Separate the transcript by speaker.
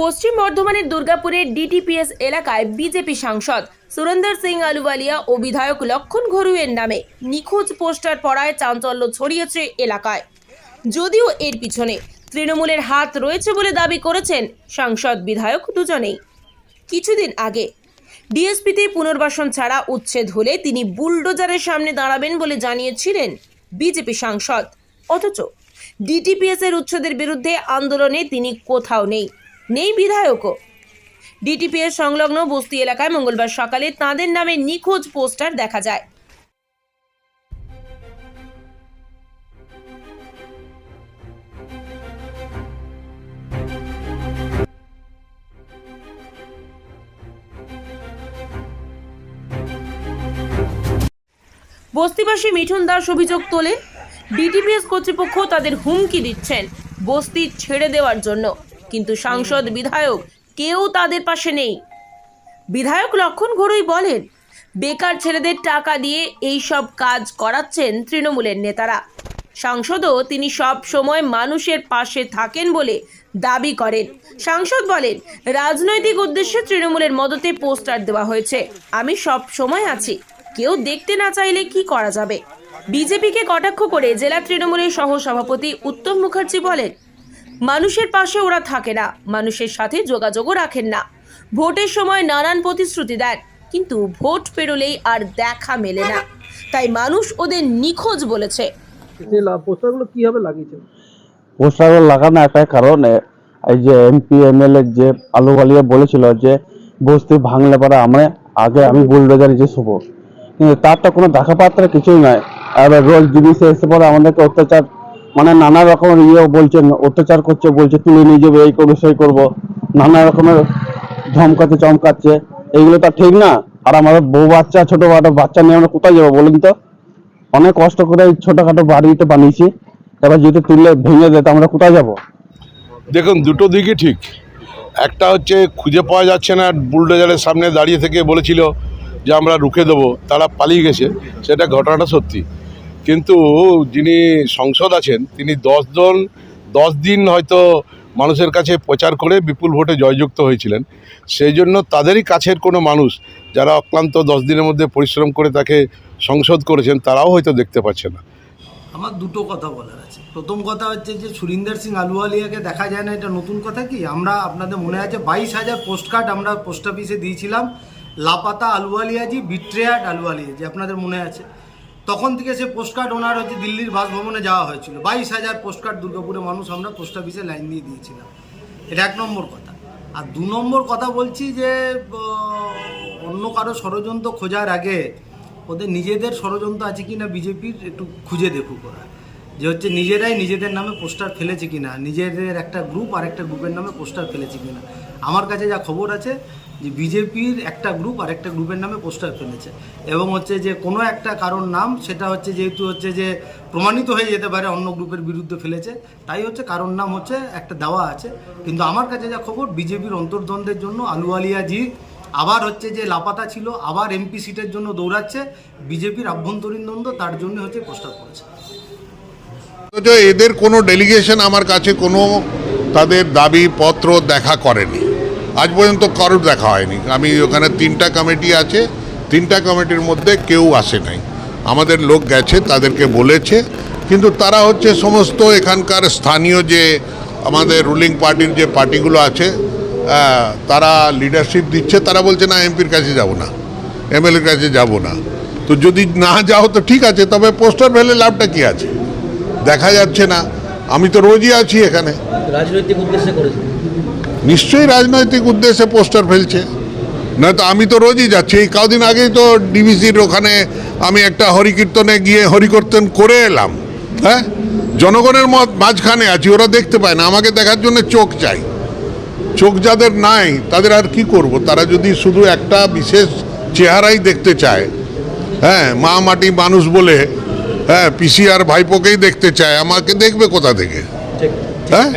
Speaker 1: পশ্চিম বর্ধমানের দুর্গাপুরের ডিটিপিএস এলাকায় বিজেপি সাংসদ সুরেন্দর সিং আলুওয়ালিয়া ও বিধায়ক লক্ষণ ঘরুয়ের নামে নিখোঁজ পোস্টার পড়ায় চাঞ্চল্য ছড়িয়েছে এলাকায়। যদিও এর পিছনে তৃণমূলের হাত রয়েছে বলে দাবি করেছেন সাংসদ বিধায়ক দুজনেই। কিছুদিন আগে ডিএসপিতে পুনর্বাসন ছাড়া উচ্ছেদ হলে তিনি বুলডোজারের সামনে দাঁড়াবেন বলে জানিয়েছিলেন বিজেপি সাংসদ। অথচ ডিটিপিএস এর উচ্ছেদের বিরুদ্ধে আন্দোলনে তিনি কোথাও নেই। নেই বিধায়কও। ডিটিপিএস সংলগ্ন বস্তি এলাকায় মঙ্গলবার সকালে তাঁদের নামে নিখোঁজ পোস্টার দেখা যায়। বস্তিবাসী মিঠুন দাস অভিযোগ তোলে ডিটিপিএস কর্তৃপক্ষ তাদের হুমকি দিচ্ছেন বস্তি ছেড়ে দেওয়ার জন্য। কিন্তু সাংসদ বিধায়ক কেউ তাদের পাশে নেই। বিধায়ক লক্ষণ ঘড়ুই বলেন, বেকার ছেলেদের টাকা দিয়ে এই সব কাজ করাচ্ছেন তৃণমূলের নেতারা। সাংসদও তিনি সব সময় মানুষের পাশে থাকেন বলে দাবি করেন। সাংসদ বলেন, রাজনৈতিক উদ্দেশ্যে তৃণমূলের মদতে পোস্টার দেওয়া হয়েছে। আমি সব সময় আছি। কেউ দেখতে না চাইলে কি করা যাবে? বিজেপিকে কটাক্ষ করে জেলা তৃণমূলের সহ সভাপতি উত্তম মুখার্জি বলেন মানুষের পাশে ওরা থাকে না। মানুষের সাথে যোগাযোগও রাখেন না। ভোটের সময় নানান প্রতিশ্রুতি দেন কিন্তু ভোট পেরোলেই আর দেখা মেলে না। তাই মানুষ ওদের নিখোঁজ বলেছে।
Speaker 2: পোস্টারগুলো কীভাবে লাগিয়েছেন
Speaker 3: পোস্টার লাগানো একটাই কারণ এই যে এমপি এমএলএ যে আলুবালিয়া বলেছিল যে বস্তি ভাঙলে পরে আমরা আগে আমি বুলডোজার যে শুভ কিন্তু তার তো কোনো দেখা পাত্র কিছুই নয় আর রোজ জিনিসে এসে পরে আমাদেরকে অত্যাচার মানে নানা রকমের ইয়ে বলছেন, অত্যাচার করছে, বলছে নিয়ে যাবে, এই করব, সেই করব। নানা রকমের ধমকাতে চমকাচ্ছে। এইগুলো তো ঠিক না। আর আমাদের বউ বাচ্চা, ছোট বাচ্চা নিয়ে আমরা কোথায় যাব বলুন তো? অনেক কষ্ট করে এই ছোটখাটো বাড়িটা বানিয়েছি। এবার যদি তুললে ভেঙে দেয়, তো আমরা কোথায় যাব?
Speaker 4: দেখুন, দুটো দিকই ঠিক। একটা হচ্ছে, খুঁজে পাওয়া যাচ্ছে না, বুলডোজারের সামনে দাঁড়িয়ে থেকে বলেছিল যে আমরা রুখে দেবো, তারা পালিয়ে গেছে। সেটা ঘটনাটা সত্যি। কিন্তু যিনি সংসদ আছেন, তিনি দশ জন, দশ দিন হয়তো মানুষের কাছে প্রচার করে বিপুল ভোটে জয়যুক্ত হয়েছিলেন। সেই জন্য তাদেরই কাছের কোনো মানুষ যারা অক্লান্ত দশ দিনের মধ্যে পরিশ্রম করে তাকে সংসদ করেছেন, তারাও হয়তো দেখতে পাচ্ছে না।
Speaker 5: আমার দুটো কথা বলার আছে। প্রথম কথা হচ্ছে যে সুরিন্দর সিং আলুয়ালিয়াকে দেখা যায় না, এটা নতুন কথা কি? আমরা আপনাদের মনে আছে বাইশ হাজার পোস্ট কার্ড আমরা পোস্ট অফিসে দিয়েছিলাম, লাপাতা আলুওয়ালিয়াজি বিট্রেয়াট আলুওয়ালিয়াজি আপনাদের মনে আছে? তখন থেকে সে পোস্টকার্ড ওনার হচ্ছে, দিল্লির বাসভবনে যাওয়া হয়েছিল। বাইশ হাজার পোস্ট কার্ড দুর্গাপুরে মানুষ আমরা পোস্ট অফিসে লাইন দিয়ে দিয়েছিলাম। এটা এক নম্বর কথা। আর দু নম্বর কথা বলছি যে অন্য কারও ষড়যন্ত্র খোঁজার আগে ওদের নিজেদের ষড়যন্ত্র আছে কি না বিজেপির একটু খুঁজে দেখুক ওরা। যে হচ্ছে নিজেরাই নিজেদের নামে পোস্টার ফেলেছে কিনা, নিজেদের একটা গ্রুপ আর একটা গ্রুপের নামে পোস্টার ফেলেছে কিনা। আমার কাছে যা খবর আছে যে বিজেপির একটা গ্রুপ আর একটা গ্রুপের নামে পোস্টার ফেলেছে। এবং হচ্ছে যে কোনো একটা কারণ নাম, সেটা হচ্ছে যেহেতু হচ্ছে যে প্রমাণিত হয়ে যেতে পারে অন্য গ্রুপের বিরুদ্ধে ফেলেছে, তাই হচ্ছে কারণ নাম হচ্ছে একটা দেওয়া আছে। কিন্তু আমার কাছে যা খবর, বিজেপির অন্তর্দ্বন্দ্বের জন্য আলুওয়ালিয়াজি আবার হচ্ছে যে লাপাতা ছিল, আবার এমপি সিটের জন্য দৌড়াচ্ছে, বিজেপির আভ্যন্তরীণ দ্বন্দ্ব তার জন্য হচ্ছে প্রস্তাব করেছে।
Speaker 6: এদের কোনো ডেলিগেশন আমার কাছে কোনো তাদের দাবি পত্র দেখা করেনি। আজ পর্যন্ত কারোর দেখা হয়নি। আমি ওখানে তিনটা কমিটি আছে, তিনটা কমিটির মধ্যে কেউ আসে নাই। আমাদের লোক গেছে, তাদেরকে বলেছে, কিন্তু তারা হচ্ছে সমস্ত এখানকার স্থানীয় যে আমাদের রুলিং পার্টির যে পার্টিগুলো আছে তারা লিডারশিপ দিচ্ছে। তারা বলছে, না এমপির কাছে যাব না। এমএলএর কাছে যাব না। তো যদি না যাও তো ঠিক আছে, তবে পোস্টার ভেলে লাভটা কি আছে? দেখা যাচ্ছে না। আমি তো রোজই আছি এখানে।
Speaker 2: রাজনৈতিক উদ্দেশ্যে করেছেন
Speaker 6: নিশ্চয়ই রাজনৈতিক উদ্দেশ্যে পোস্টার ফেলছে। নয়তো আমি তো রোজই যাচ্ছি। এই কদিন আগেই তো ডিবিসির ওখানে আমি একটা হরিকীর্তনে গিয়ে হরিকীর্তন করে এলাম। হ্যাঁ? জনগণের মত মাঝখানে আছি ওরা দেখতে পায় না। আমাকে দেখার জন্য চোখ চাই। চোখ যাদের নাই তাদের আর কি করব? তারা যদি শুধু একটা বিশেষ চেহারাই দেখতে চায় হ্যাঁ মা মাটি মানুষ বলে হ্যাঁ পিসি আর ভাইপোকেই দেখতে চায় আমাকে দেখবে কোথা থেকে? হ্যাঁ?